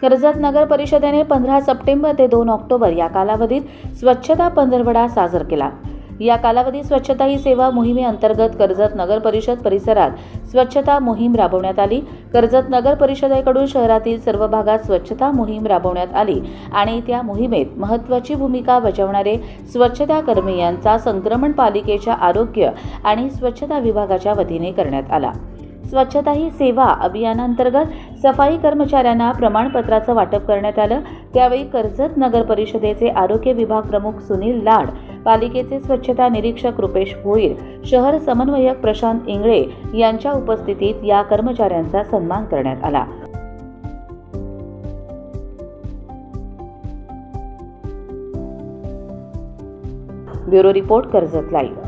कर्जत नगर परिषदेने पंधरा सप्टेंबर ते दोन ऑक्टोबर या कालावधीत स्वच्छता पंधरवडा साजर केला. या कालावधीत स्वच्छता ही सेवा मोहिमेअंतर्गत कर्जत नगर परिषद परिसरात स्वच्छता मोहीम राबवण्यात आली. कर्जत नगर परिषदेकडून शहरातील सर्व भागात स्वच्छता मोहीम राबवण्यात आली आणि त्या मोहिमेत महत्त्वाची भूमिका बजावणारे स्वच्छता कर्मी यांचा संक्रमण पालिकेच्या आरोग्य आणि स्वच्छता विभागाच्या वतीने करण्यात आला. स्वच्छता ही सेवा अभियानांतर्गत सफाई कर्मचाऱ्यांना प्रमाणपत्राचं वाटप करण्यात आलं. त्यावेळी कर्जत नगर परिषदेचे आरोग्य विभाग प्रमुख सुनील लाड पालिकेचे स्वच्छता निरीक्षक रुपेश भोईर शहर समन्वयक प्रशांत इंगळे यांच्या उपस्थितीत या कर्मचाऱ्यांचा सन्मान करण्यात आला. Bureau report Karjat live.